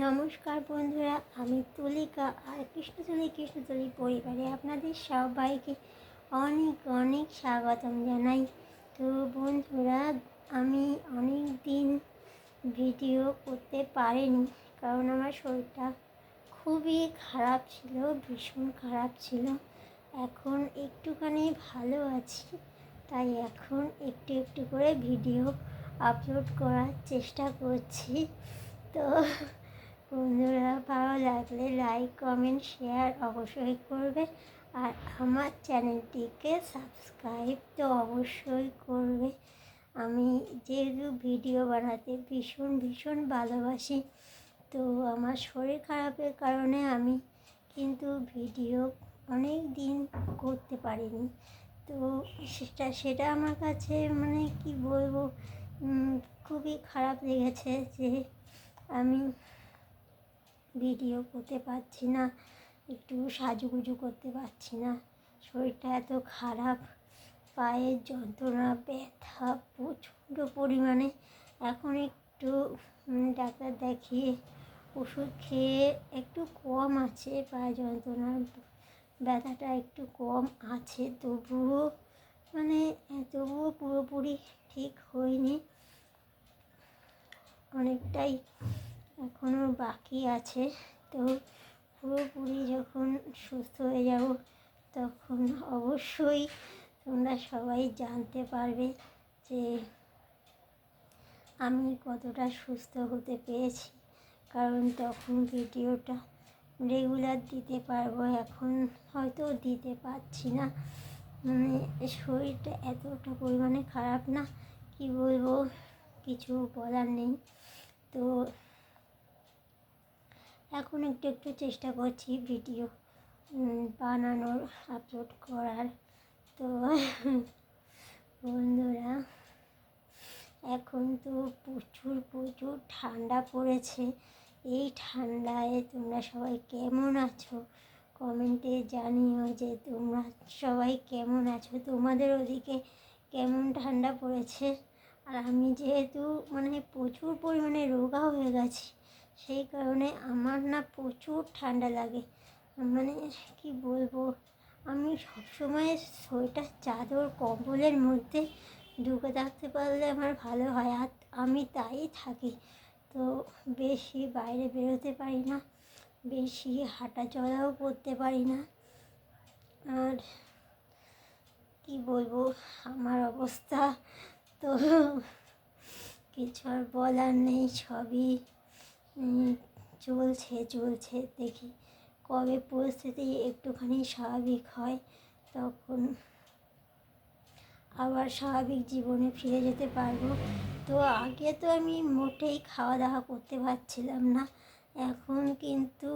নমস্কার বন্ধুরা, আমি তুলিকা আর কৃষ্ণতুলি কৃষ্ণতুলি পরিবারে আপনাদের সবাইকে অনেক অনেক স্বাগতম জানাই। তো বন্ধুরা, আমি অনেক দিন ভিডিও করতে পারিনি, কারণ আমার শরীরটা খুবই খারাপ ছিল, ভীষণ খারাপ ছিল। এখন একটুখানি ভালো আছি, তাই এখন একটু একটু করে ভিডিও আপলোড করার চেষ্টা করছি। তো বন্ধুরা, ভালো লাগলে লাইক কমেন্ট শেয়ার অবশ্যই করবে। আর আমার চ্যানেলটিকে সাবস্ক্রাইব তো অবশ্যই করবে। আমি যেহেতু ভিডিও বানাতে ভীষণ ভীষণ ভালোবাসি, তো আমার শরীর খারাপের কারণে আমি কিন্তু ভিডিও অনেক দিন করতে পারিনি। তো সেটা সেটা আমার কাছে মানে কি বলব খুবই খারাপ লেগেছে যে আমি ভিডিও করতে পারছি না, একটু সাজুগুজু করতে পারছি না। শরীরটা এত খারাপ, পায়ের যন্ত্রণা, ব্যথা প্রচণ্ড পরিমাণে। এখন একটু ডাক্তার দেখিয়ে ওষুধ খেয়ে একটু কম আছে পায়ে যন্ত্রণার। ব্যথাটা একটু কম আছে, তবুও মানে তবুও পুরোপুরি ঠিক হয়নি। অনেকটাই এখনও বাকি আছে, তো পুরোপুরি যখন সুস্থ হয়ে যাব তখন অবশ্যই তোমরা সবাই জানতে পারবে যে আমি কতটা সুস্থ হতে পেরেছি। কারণ তখন ভিডিওটা রেগুলার দিতে পারব, এখন হয়তো দিতে পারছি না। মানে শরীরটা এতটা পরিমাণে খারাপ না, কি বলব, কিছু বলার নেই। তো এখন একটু একটু চেষ্টা করছি ভিডিও বানানোর আপলোড করার। তো বন্ধুরা, এখন তো প্রচুর প্রচুর ঠান্ডা পড়েছে। এই ঠান্ডায় তোমরা সবাই কেমন আছো? কমেন্টে জানিও যে তোমরা সবাই কেমন আছো? তোমাদের ওদিকে কেমন ঠান্ডা পড়েছে? আর আমি যেহেতু মানে প্রচুর পরিমাণে রোগা হয়ে গেছি সেই কারণে আমার না প্রচুর ঠান্ডা লাগে। মানে কি বলব? আমি সবসময় সোয়েটার, চাদর, কম্বলের মধ্যে ঢুকে থাকতে পারলে আমার ভালো হয়, আর আমি তাই থাকি। তো বেশি বাইরে বেরোতে পারি না, বেশি হাঁটা চলাও করতে পারি না। আর কি বলব? আমার অবস্থা তো কিছু আর বলার নেই, সবই চলছে চলছে। দেখি কবে পরিস্থিতি একটুখানি স্বাভাবিক হয়, তখন আবার স্বাভাবিক জীবনে ফিরে যেতে পারব। তো আগে তো আমি মোটেই খাওয়া দাওয়া করতে পারছিলাম না। এখন কিন্তু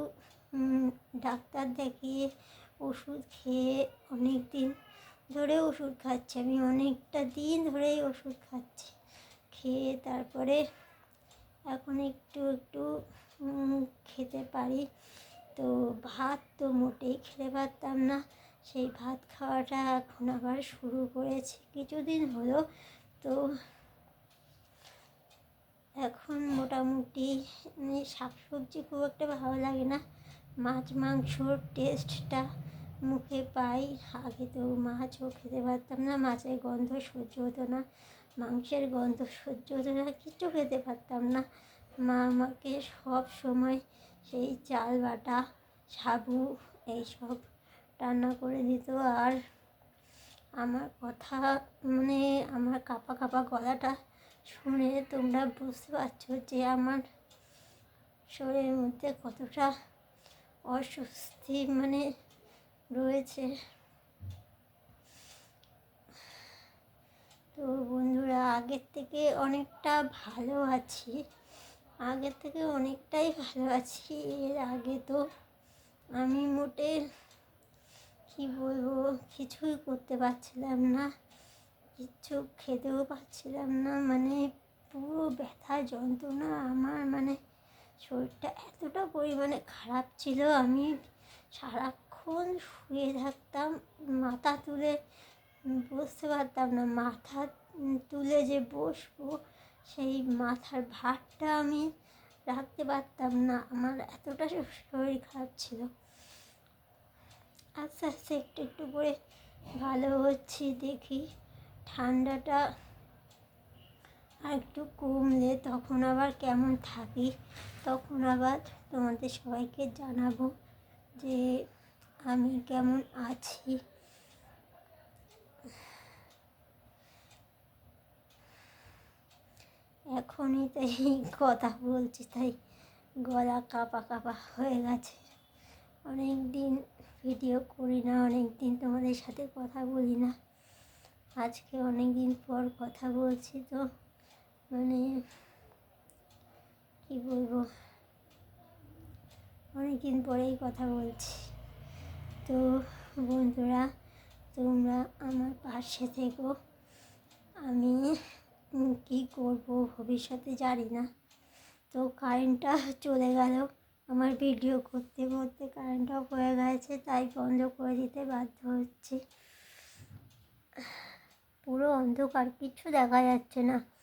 ডাক্তার দেখিয়ে ওষুধ খেয়ে অনেক দিন ধরে ওষুধ খাচ্ছি। আমি অনেকটা দিন ধরেই ওষুধ খাচ্ছি। খেয়ে তারপরে এখন একটু একটু খেতে পারি। তো ভাত তো মোটেই খেতে পারতাম না। সেই ভাত খাওয়াটা এখন আবার শুরু করেছি। কিছুদিন হলো, তো এখন মোটামুটি শাক সবজি খুব একটা ভালো লাগে না। মাছ মাংসর টেস্টটা মুখে পাই। আগে তো মাছও খেতে পারতাম না, মাছের গন্ধ সহ্য হতো না। মাংসের গন্ধ সহ্য হতো না, কিছু খেতে পারতাম না। মা আমাকে সব সময় সেই চাল, বাটা, সাবু এইসব রান্না করে দিত। আর আমার কথা মানে আমার কাপা কাপা গলাটা শুনে তোমরা বুঝতে পারছ যে আমার শরীরের মধ্যে কতটা অস্বস্তি মানে রয়েছে। তো বন্ধুরা, আগের থেকে অনেকটা ভালো আছি। আগের থেকে অনেকটাই ভালো আছি। এর আগে তো আমি মোটে, কি বলব, কিছুই করতে পারছিলাম না। কিচ্ছু খেতেও পারছিলাম না। মানে পুরো ব্যথা, যন্ত্রণা আমার। মানে শরীরটা এতটা পরিমাণে খারাপ ছিল। আমি সারাক্ষণ শুয়ে থাকতাম, মাথা তুলে বসতে পারতাম না, মাথা তুলে যে বসবো, সেই মাথার ভারটা আমি রাখতে পারতাম না। আমার এতটা শরীর খারাপ ছিল। আস্তে আস্তে একটু একটু করে ভালো হচ্ছি, দেখি ঠান্ডাটা আর একটু কমলে তখন আবার কেমন থাকি। তখন আবার তোমাদের সবাইকে জানাব যে আমি কেমন আছি। এখনই তাই কথা বলছি, তাই গলা কাঁপা কাঁপা হয়ে গেছে। অনেক দিন ভিডিও করি না অনেক দিন তোমাদের সাথে কথা বলি না। আজকে অনেক দিন পর কথা বলছি তো মানে কী বলব? অনেক দিন পরেই কথা বলছি। তো বন্ধুরা, তোমরা আমার পাশে থেকো। আমি কী করব ভবিষ্যতে জানি না। তো কারেন্টটা চলে গেল। আমার ভিডিও করতে করতে কারেন্টটাও পড়ে গেছে, তাই বন্ধ করে দিতে বাধ্য হচ্ছে। পুরো অন্ধকার, কিছু দেখা যাচ্ছে না।